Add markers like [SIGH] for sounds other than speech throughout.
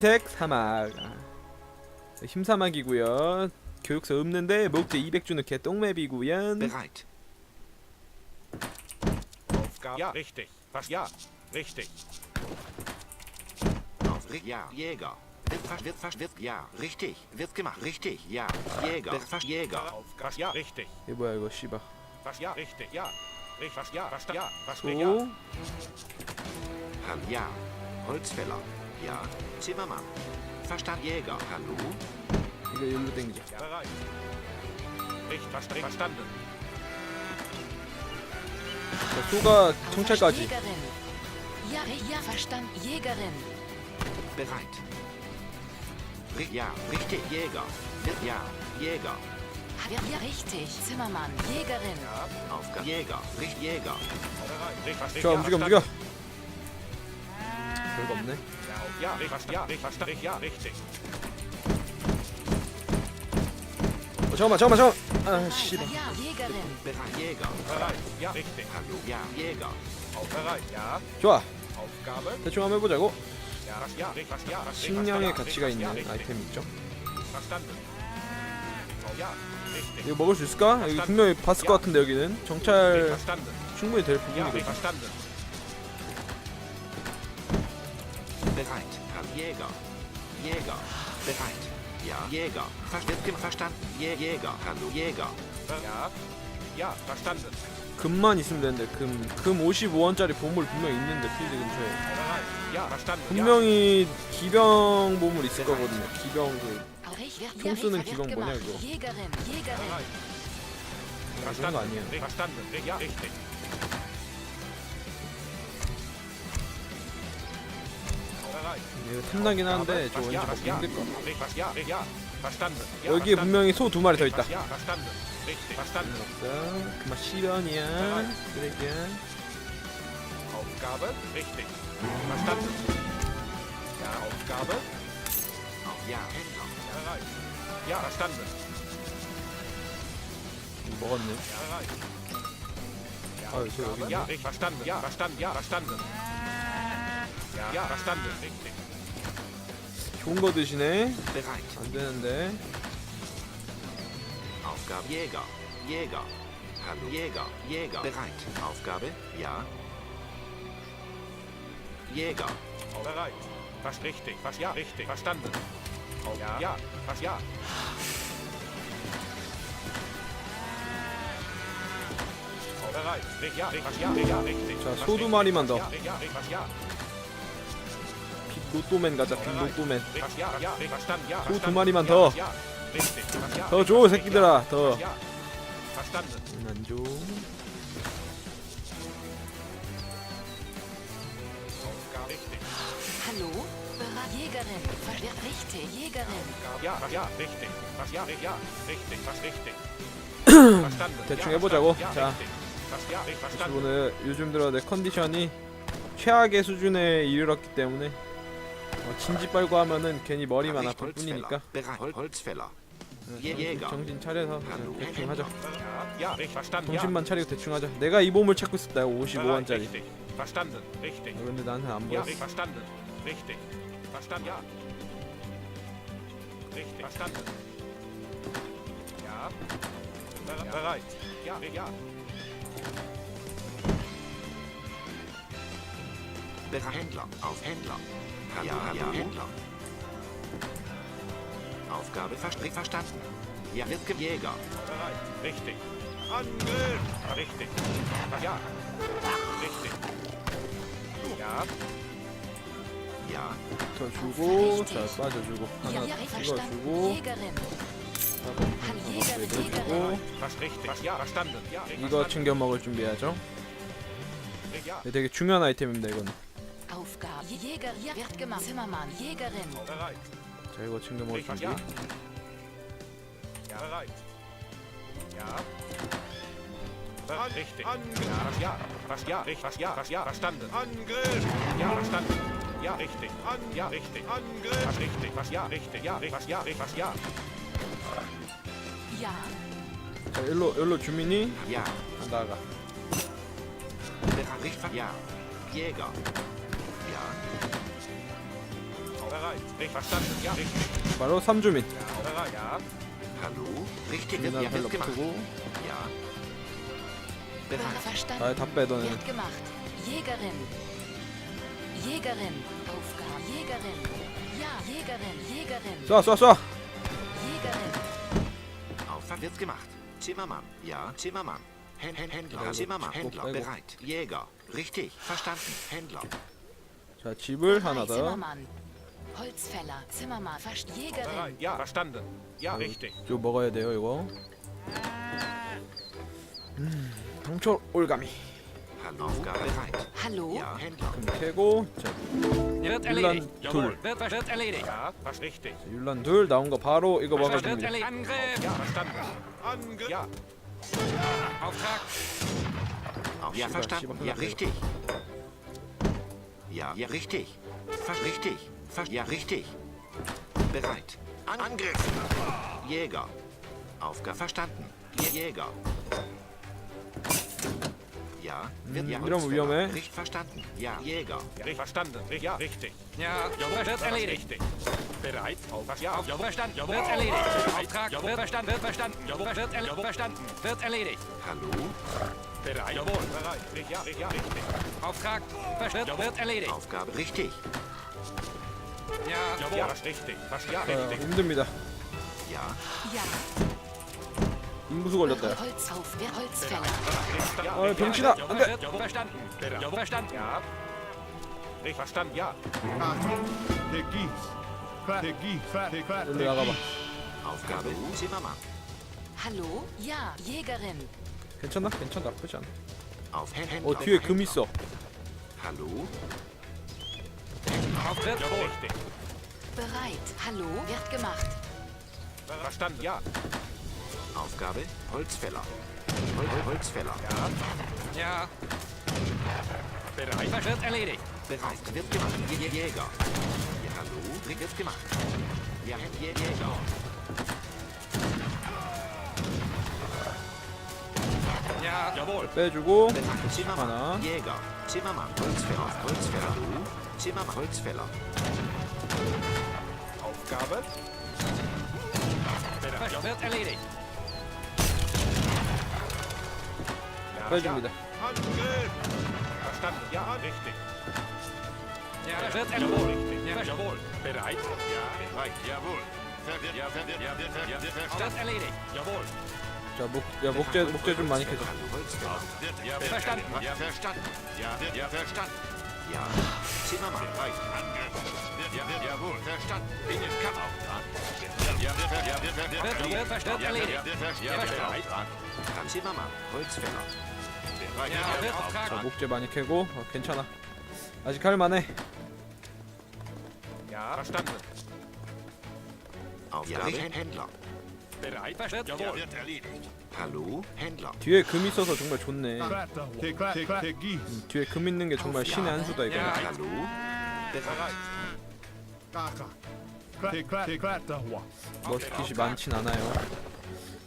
색 사막 아, 힘사막이고요 교육서 없는데 목재 200주는 개똥맵이고요 Bereit. Aufgabe. Ja, richtig. Was? Ja, richtig. Auf Ri- Ja. Jäger. Wird fast, wird fast, wird, ja. Richtig. Wird gemacht. Richtig. Ja. Jäger. Wird fast Jäger. Aufgabe. Was? Ja, richtig. 이게 뭐야 이거 씨발 Was? Ja, richtig. Ja. Richtig. Was? Ja. Was? Ja. Was? 소 Ja. Hallo. Ja. Holzfäller. Ja. Zimmermann. Verstand Jäger. Hallo. 이거 일로 Ja, bereit. Richtig. Was? Verstanden. 자, 소가 청찰까지 Jägerin. Ja, ja, verstanden. Jägerin. Bereit. Ri- Ja. Richtig. Jäger. Ja. Jäger. Ja, ja, richtig. Zimmermann. Jägerin. Aufgabe. Jäger. Richtig. Jäger. Bereit. Richtig. Was? 자 Ja, 움직여 움직여 verstanden. 별거 없네 Ja, richtig. Was? Ja, richtig. Verstanden. Ja, richtig. 어, 잠깐만 잠깐만 잠깐만 아 씨발 Ja, Jägerin. Jäger. Bereit. Ja, richtig. Hallo. Ja. Jäger. Auf bereit. Ja. 좋아 Aufgabe. 대충 한번 해보자고 Ja. Was? Ja. Richtig. Was? Ja. Was? 식량의 가치가 있는 was, ja, richtig. 아이템 있죠 Verstanden. Oh, ja. Richtig. 이거 먹을 수 있을까? 여기 분명히 봤을 것 같은데 여기는. 정찰 Verstanden. 충분히 될 Ja. 부분이거든 Verstanden. Bereit. Jäger. Jäger. Bereit. Ja. Jäger. Ver wird gemacht. Verstand. Jä Jäger. Hallo. Jäger. Ja. Ja, verstanden. 금만 있으면 되는데 금, 금 55원짜리 보물 분명히 있는데 필드 근처에. Ja, verstanden. 분명히 기병 보물 있을 거거든요 기병 그총 쓰는 ja, 기병 wird 뭐냐. 이거? Jägerin. Jägerin. Bereit. 그런 거 아니에요. Verstanden. Ja, richtig. 이거 탐나긴 하는데 저 왠지 먹기. 힘들 것 같아 여기에. 분명히 소 두 마리 더 있다. 없어 그만 실현이야 쓰레기야 Aufgabe. Richtig. Verstanden. Ja, Aufgabe. Auf Ja. Händler. Bereit. Ja, verstanden. 먹었네 Ah, irgendwie- Ja, richtig. Verstanden. Verstanden. Richtig. 좋은 거 드시네 Bereit. 안 되는데 Aufgabe Jäger. Jäger. Hallo Jäger. Jäger. Bereit. Aufgabe. Ja. Jäger. Bereit. Was richtig. Was ja, richtig. Verstanden. Ja, ja. Was ja. Bereit. Richtig, Ja, richtig. Was ja, ja, richtig. 자, 소두. 마리만 더. Ja, ja, richtig. Was ja. 빅 로또맨 가자 빅 로또맨 소 두. 마리만 더. 더. 줘 새끼들아. 더 Was ja. Verstanden. 안줘 Aufgabe. Richtig. Hallo? Bereit. Jägerin. Ver- wird Richtig. Jägerin. Ja, was ja, richtig. Was ja, ja, richtig. Was richtig. verstanden. 대충 해보자고. 자. 오늘 요즘 들어 내 컨디션이 최악의 수준에 이르렀기 때문에 어, 진지 빨고 하면은 괜히 머리만 아플 뿐이니까. 어, 예. 정신 차려서 그냥 대충 하자. 정신만 차리고 대충 하자 내가 이 보물 찾고 있었다 이거 Bereit, 55원짜리 Richtig. Verstanden. Richtig. 근데 나한테 안 보였어. Händler. Auf Händler. Ja, hallo Händler. Aufgabe verstanden. Ja, wird ge- Jäger. Bereit. Richtig. Angriff. Richtig. Ja. Richtig. Ja. Ja. 더 주고 자 빠져주고 Ja, 하나 ja, richtig. Verstanden. 찍어주고 ja. Ja. richtig. 이거 챙겨 먹을 준비하죠 Ja. 네, 되게 중요한 아이템입니다 이건 Aufgabe. Jäger. Ja, wird gemacht. Zimmermann. Jägerin. Bereit. 자 이거 챙겨 먹을 Richtig. 준비 Ja. Ja. Bereit. Ja. Bereit. Richtig. Ja. Was ja. Was ja. Richtig. Was ja. Was ja. Verstanden. Angriff. Ja. Verstanden. Ja. Richtig. An. Ja. Richtig. Angriff. Was richtig. Was ja. Richtig. Ja. richtig. Was ja. Richtig. Was ja. Ja. 자 일로 일로 주민이 Ja. 아, 나가 Bereit. Ja. Jäger. Verstanden. Ja, richtig. 바로 삼주민. Ja. Bereit. Ja. Hallo? Richtig, ja, 헬로 wird gemacht. 붙고 Ja. Bereit. verstanden. 아, 다 빼더네. Wird gemacht. Jägerin. Jägerin. Aufgabe. Jägerin. Ja, Jägerin. Jägerin. 쏴, 쏴, 쏴. Jägerin. Aufwand wird gemacht. Zimmermann. Ja, Zimmermann. Hän- Hän- Händler. Ja, Zimmermann. Händler. gut. Bereit. Jäger. Richtig. Verstanden. Händler. 자, 집을 하나 더. Zimmermann. Holzfäller. Zimmermann. Verst Jägerin. Bereit. Ja. Verstanden. Ja, richtig. 이거 먹어야 돼요, 이거. 음, 홍철 올가미. Hallo. Aufgabe bereit. Hallo? Ja, Händler. 그럼 캐고 자, Wird Irland erledigt. Tool. Jawohl. Wird, wird erledigt. Ja. Was richtig. 율란 둘 나온 거 바로 이거 Wird 먹어줍니다. erledigt. Angriff. Ja. Verstanden. Angriff. Ja. Auftrag. Auf, ja, Schieber, verstanden. Schieber, Ja, Schieber. richtig. Ja, ja, richtig. Ver richtig. Ver ja, richtig. Bereit. Angriff. Jäger. Aufgabe verstanden. Jäger. Ja, wird ja Wiederum, Nicht verstanden. Ja, Jäger. Richtig verstanden. Ja, richtig. Ja, ja wird erledigt. Bereit. Auf, ja, auf, ja, verstanden. Ja, wird erledigt. Auftrag. Ja, wird verstanden. Wird verstanden. Ja, wird erledigt. Verstanden. Wird erledigt. Hallo? Bereit. Jawohl. Bereit. Ja, ja, richtig. Auftrag. Verstanden. Ja, wird erledigt. Aufgabe richtig. 자, Richtig. 힘듭니다. Ja, Ja. 인구수 걸렸다. 아. 병신아, Jawohl, 안돼. Hallo? Ja, Jägerin. 괜찮나? 괜찮아. 나쁘지 않아. 어 뒤에 금 있어. Richtig. Bereit. Hallo? Wird gemacht. Verstanden. Ja. Aufgabe Holzfäller. Hol Hol Holzfäller. Ja. Bereit. Wird erledigt. Bereit. Wird gemacht. Jä Jä- Jäger. Ja, hallo? Wird gemacht. Ja, Jä Jäger. Ja, jawohl. 빼주고 Bereit. Zimmermann. 하나. Jäger. Zimmermann. Holzfäller. Holzfäller. Hallo? Zimmermann. Holzfäller. Aufgabe. Bereit. Wird erledigt. Ja. 빼줍니다. Ja. Angriff. Verstanden. Ja. Richtig. Ja, wird erledigt. Ja, jawohl. Bereit. Ja. Bereit. Jawohl. Wird erledigt. Jawohl. 자, 목, 야, 목재, 목재 좀 많이 캐줘. Ja, verstanden. Ja, verstanden. Ja, ja, verstanden. Ja. Zimmermann. Bereit. Angriff. Jawohl. Verstanden. In den Kampf. Verstanden. Holzfäller. 자. 목재 많이 캐고 어, 괜찮아. 아직 할 만해. Ja. Verstanden. Aufgabe Händler. Bereit. Wird, jawohl. Hallo? Händler. 뒤에 금 있어서 정말 좋네. 음, 뒤에 금 있는 게 정말 신의 한 수다 이거. Ja. Hallo? Bereit. 머스킷이 많진 않아요.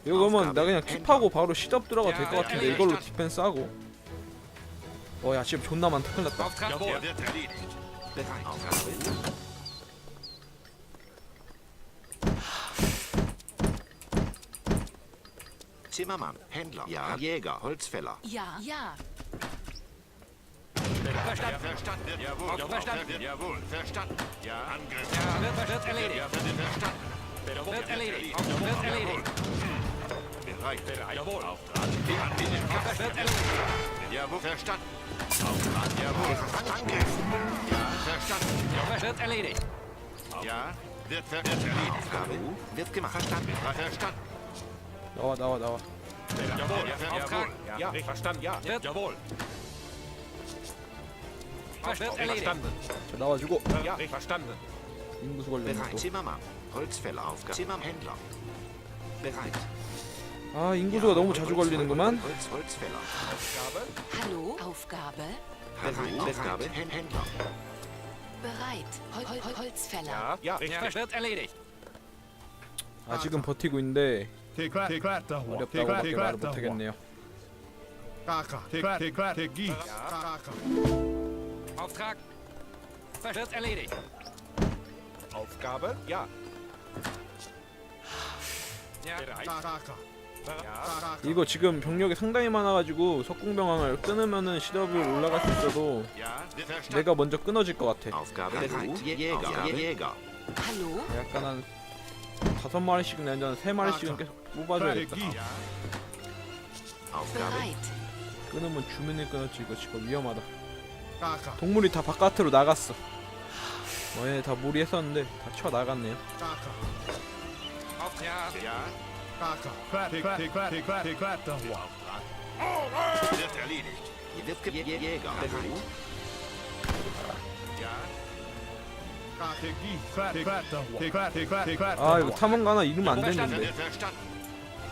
이거 그러면 나 그냥 킵하고 바로 시접 들어가도 될 것 같은데 이걸로 디펜스 하고. 어, 야 지금 존나 많다. 큰일 났다. Zimmermann. Händler. Ja. Jäger. Holzfäller. Ja, ja. Verstanden. verstanden. Jawohl. Jawohl. Verstanden. Jawohl. Verstanden. Ja. Angriff. Ja. Wird, wird erledigt. Ja, verstanden. Wird erledigt. Wird erledigt. Bereit. Bereit. Jawohl. Auftrag. An den Kampf. Wird erledigt. Jawohl. Verstanden. Auftrag. Jawohl. Angriff. Ja. Verstanden. Jawohl. Wird erledigt. Ja. Wird, wird erledigt. Aufgabe wird gemacht. Verstanden. Verstanden. Dauer, dauer, dauer. Jawohl. Auftrag. Ja. Verstanden. Ja. Jawohl. Verstanden. 자 나와주고 Ja. Richtig. Verstanden. 인구수 걸리는 Bereit. 또. Zimmermann. Holzfäller. Aufgabe. Zimmermann. Händler. Bereit. 아 인구수가 너무 자주 걸리는구만. Holz, Holzfäller. Aufgabe. Hallo? Aufgabe? Hallo. Aufgabe. Hän- Händler. Bereit. Hol Hol Hol Holzfäller. Ja. Ja. Richtig. Ja, wird erledigt. 아직은 버티고 있는데 어렵다고밖에 말을 못하겠네요. Auftrag. Wird erledigt. Aufgabe? Ja. Ja. Bereit. Ja. 이거 지금 병력이 상당히 많아가지고 석궁병왕을 끊으면은 시덥을 올라갈 수 있어도 Ja, verstanden. 내가 먼저 끊어질 것 같아. Aufgabe bereit. Jäger. Aufgabe. Jäger. Hallo? 약간 한 다섯 마리씩 내는 한세 마리씩은 계속 뽑아줘야겠다. Ja. Aufgabe. Bereit. 끊으면 주민이 끊었지 이거 지금 위험하다. 동물이 다 바깥으로 나갔어. 어, 얘네 다 무리했었는데 다 쳐 나갔네요. Ja. Wird erledigt. Wird ge- Jä- Jäger. 아 이거 탐험가나 이러면 안 wird 되는데. verstanden.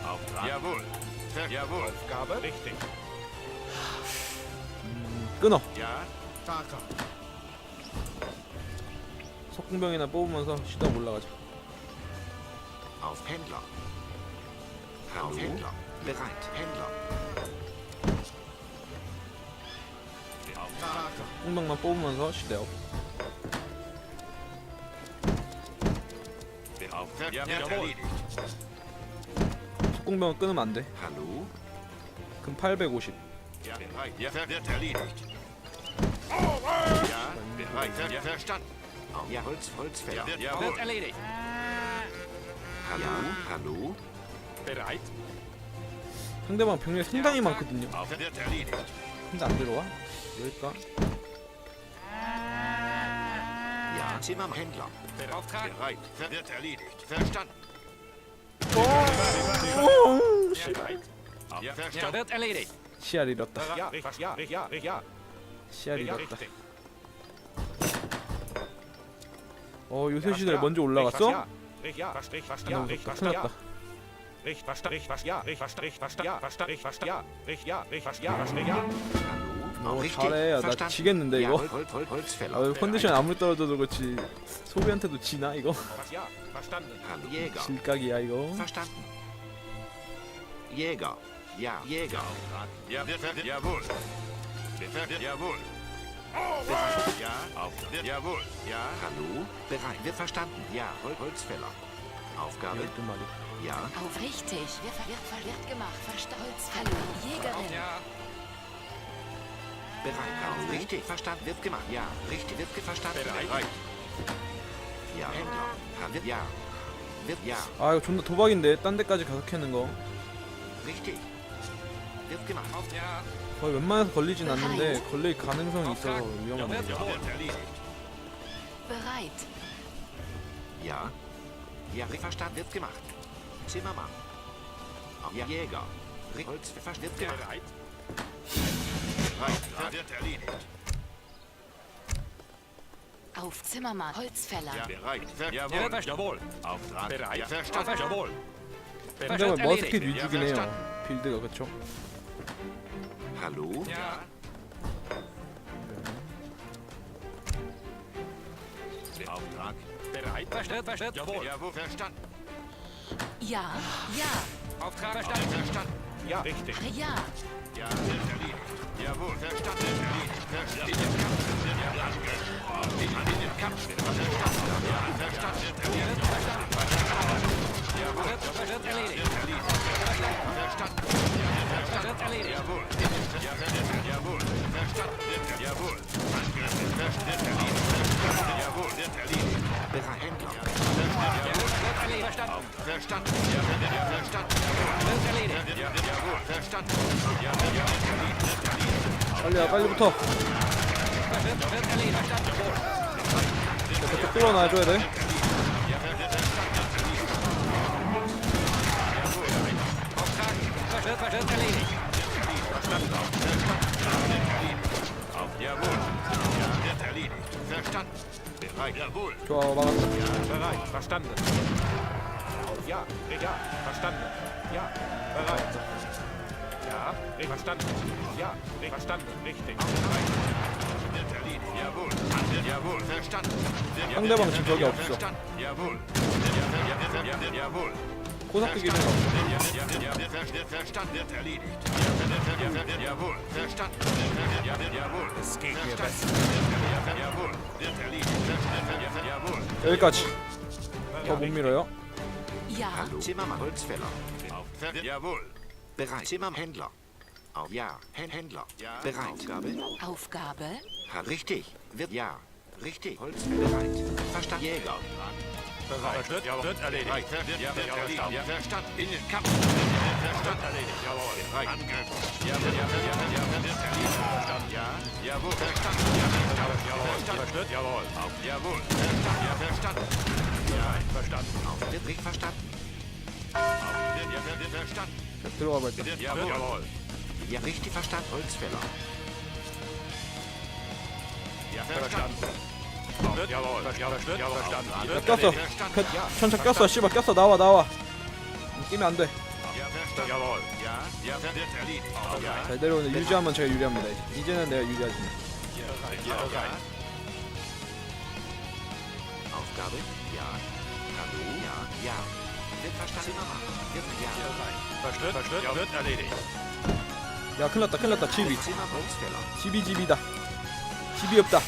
Auftrag. Jawohl. Ver Jawohl. Aufgabe? Richtig. 끊어. Ja, Kaka. 석궁병이나 뽑으면서 시덥 올라가자. auf Händler. Auf Händler. Bereit. Händler. Kaka. 석궁병만 뽑으면서 ja, erledigt. 석궁병은 끊으면 안 돼. Hallo? 그럼 850. Ja, bereit. Ja, ver wird erledigt. Ja, bereit. Ver verstanden. Auf ja, Holz, Holzfäller. Ja, jawohl. Wird erledigt. Hallo? Hallo? Bereit. 상대방 병력이 상당히 많거든요. Auf wird erledigt. 근데 안 들어와? 여기까? Ja, Zimmermann. Händler. Auftrag. Bereit. Ver wird erledigt. Verstanden. Bereit. Ja, Ja, verstanden. wird erledigt. 시야를 잃었다. Ja, richtig, ja, richtig, ja, richtig, ja. Ja, 잃었다. 어 요새 Ja, 먼저 올라갔어? 아, richtig, 큰일. 났다. 어, richtig. 잘해. 나. 지겠는데, 이거? 아 컨디션 아무리 떨어져도 그렇지 소비한테도 지나 이거? 질각이야 이거. Jäger. Ja, Jäger. Ja, jawohl. Wird, wird, jawohl. Bereit. Ja, auf, wird, jawohl. Ja, hallo. Bereit. Wird verstanden. Ja, Hol, Holzfäller. Aufgabe. 열두 마리. Ja, Auf richtig. Wird, wird, wird, wird gemacht. Verstolz. Hallo? Jägerin. Ja. bereit. Hallo. Richtig, verstanden. Wird gemacht. Ja, richtig. Wird ge- verstanden. Bereit. Ja, Händler. Ha, wird, ja. Wird, ja. 아 이거 존나 도박인데 딴 데까지 가서 캐는 거 Richtig. Wird gemacht. Auf, ja. 거의 웬만해서 걸리진 않는데 걸릴 가능성이 있어서 위험한데 Ja, Wird erledigt. Bereit. Ja. Ja, verstanden. Wird gemacht. Zimmermann. Ja, Jäger. Holz wird gemacht. Bereit. Bereit. Wird erledigt. Auf Zimmermann. Holzfäller. Ja, bereit. Ver Ja, jawohl. wird jawohl. Auftrag. Bereit. Ja, Auf, verstanden. jawohl. 상대방 Wird 머스킷 erledigt. 위주긴 해요 빌드가 그쵸? Hallo? Ja. Auftrag. Bereit. Versteht, versteht. Jawohl. Jawohl. Verstanden. Ja. Ja. Auftrag verstanden. Verstanden. Ja, richtig. Ach ja. Ja, wird erledigt. Jawohl. Verstanden. Wird erledigt. Verstanden. In den Kampf. Wird ja Angriff. In den Kampf. Verstanden. Ja, verstanden. Wird erledigt. Wird, wird erledigt. Verstanden. Wird erledigt. Jawohl. Ja, wird jawohl. Verstanden. Wird jawohl. Angriff. Verstanden. Wird erledigt. Verstanden. Jawohl. Wird erledigt. Bereit. Händler. Wird erledigt. Verstanden. Verstanden. Ja, wird ja verstanden. 빨리야 빨리 붙어 뚫어놔줘야 돼 Jawohl. 좋아 막았다 Bereit. Verstanden. Ja. Ja. Verstanden. Ja. Bereit. Ja. Verstanden. Ja. Verstanden. Richtig. Erledigt. Jawohl. Jawohl. Verstanden. 상대방 지금 ja, 없어. Jawohl. Ja, ja, ja, ja, jawohl. 코사크기는 Ja, ja, ja, wird ver- wird verstanden, wird erledigt. Ja, ja, ja, jawohl, verstanden. Ja, ja, jawohl. Es geht mir besser. Ja, ja, jawohl, wird erledigt. Ja, ja, jawohl. 여기까지 더 못 밀어요 Ja. Hallo. Zimmermann, Holzfäller. Auf, ver- jawohl. Bereit. Zimmermann, Händler. Auf. Ja. Händ- Händler. Ja. Bereit. Aufgabe. Aufgabe? Ha- Richtig. Wird. Ja. Richtig. Holzfäller. Bereit. Verstanden. Jäger. Bereit. Wird, Jawohl. wird erledigt. Bereit. Wird, wird, ja, wird erledigt. Ja. Verstand In den Kampf. Verstand Erledigt. Jawohl. Bereit. Angriff. Ja, wird, ja, wird, ja, wird, ja, wird, wird erledigt. Verstand. Ja. Jawohl. Verstand. Ja, Verstand. Jawohl. Verstand. Wird, jawohl. Auf. Jawohl. Verstand. Ja, Verstand. Ja, verstanden. Auf. Wird nicht verstanden. Auf. Wird, ja, wird, wird verstanden. Wird, wird, jawohl. Ja, richtig verstanden. Holzfäller. Ja, verstanden. verstanden. 야 꼈어. 그, 천천 꼈어 씨발 꼈어 나와 나와 끼면 안돼 erledigt. Ja, 잘 내려오는 유지하면 제가 유리합니다 이제. 이제는 내가 유리하지. 야 큰일났다 큰일났다 집이. 집이 집이다 집이 없다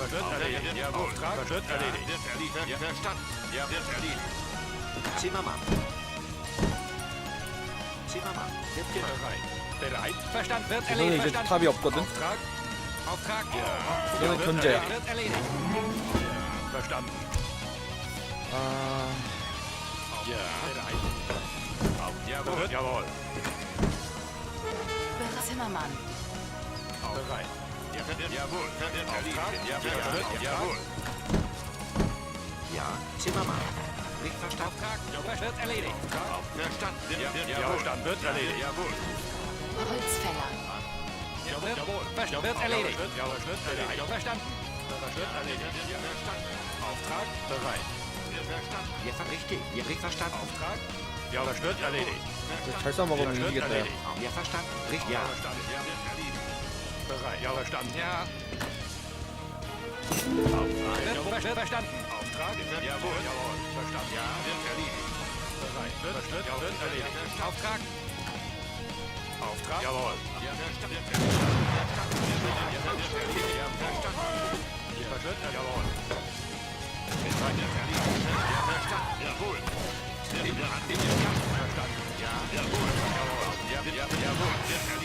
Verstört, erledigt. Jawohl. Auftrag, verstört, Ja, erledigt. wird erledigt. Ja, verstanden. Ja, wird erledigt. Zimmermann. Zimmermann. Wird gemacht. Bereit. Bereit. Verstanden. Wird 이거는 erledigt. 이제 Verstanden. 탑이 없거든 Auftrag. Auftrag. Ja. 이거는 견제야 Wird erledigt. Verstanden. 아 Ja. Bereit. Auf, jawohl. Wird, jawohl. Bereit. Zimmermann. Bereit. Ja, wird, jawohl. Wird erledigt. Ja, wird, Ja, ja, jawohl. Ja. Zimmermann. Nicht verstanden. Auftrag. Wird erledigt. Auf, verstanden. Ja, wird, Ja, jawohl. verstanden. Wird erledigt. Jawohl. Holzfäller. Jawohl. Jawohl. Verstanden. Wird erledigt. Wird, jawohl, wird erledigt. Verstanden. Verstört, erledigt. Ja, verstanden. Auftrag. Bereit. Ja, verstanden. Ja. ver- Richtig. Ja. Richtig verstanden. Auftrag. Ja, verstört, erledigt. 잘 싸먹으면 Verstört, 이기겠다 야 erledigt. Ja. Verstanden. Richtig. Ja. Verstanden. Wird. Bereit. Ja, verstanden. Ja. Auftrag. Wird verstanden. Verstanden. Auftrag. Jawohl. Jawohl. Verstanden. Ja, wird erledigt. Bereit. Wird, verstört, ja, wird erledigt. Auftrag. Auftrag. Jawohl. Ja, verstanden. Wird erledigt. Verstanden. Ja, wird erledigt. Ja, verstanden. Verstört, jawohl. Wird erledigt. Ja, verstanden. Jawohl. Verstanden. Ja, jawohl. Jawohl. Ja, wird- ja, jawohl. Wird erledigt.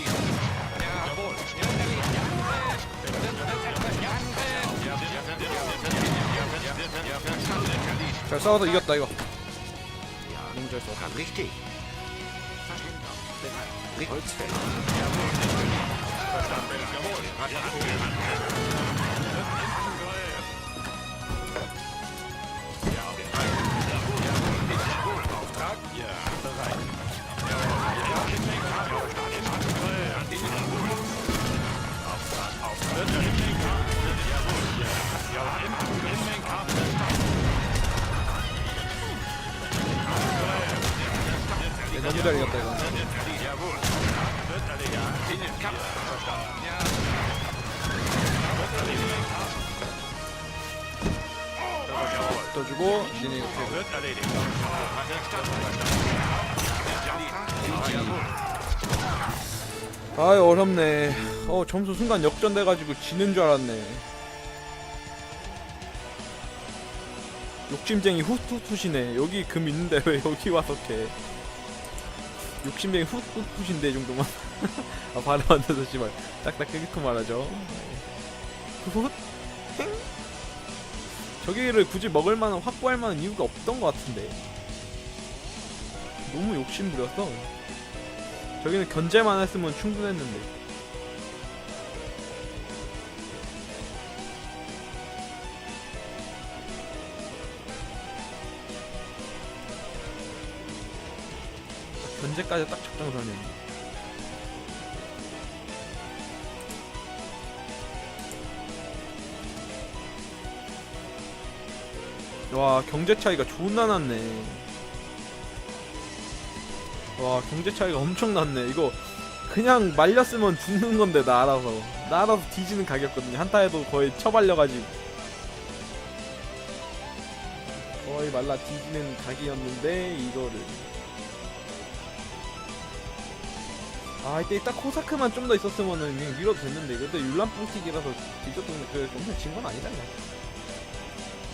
잘 싸워서 이겼다 이거. 너무 잘 싸웠 너무 잘이겼다 이거. 떠주고 진이 아이 어렵네. 어 점수 순간 역전돼가지고 지는 줄 알았네. 욕심쟁이 후투투시네. 여기 금 있는데 [LAUGHS] 왜 여기 와서 이렇게 60명이 훅훅훅인데 정도만. [LAUGHS] 아 발음 안 돼서 씨발 딱딱 깨끗한 말하죠. 그 훗? 저기를 굳이 먹을만한 확보할만한 이유가 없던 것 같은데. 너무 욕심부려서. 저기는 견제만 했으면 충분했는데. 견제까지 딱 적정선이네 와 경제 차이가 존나 났네. 와 경제 차이가 엄청 났네. 이거 그냥 말렸으면 죽는 건데 나 알아서. 나 알아서 뒤지는 가격거든요. 한타에도 거의 처발려가지고. 거의 말라 뒤지는 각이었는데 이거를 아 이때 딱 코사크만 좀 더 있었으면은 그냥 밀어도 됐는데 그때 율란 뽕틱이라서 뒤졌던 그 엄청 진건 아니잖아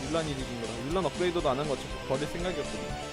율란이 뒤진 거라 율란 업그레이드도 안 한 거 어차피 버릴 생각이었거든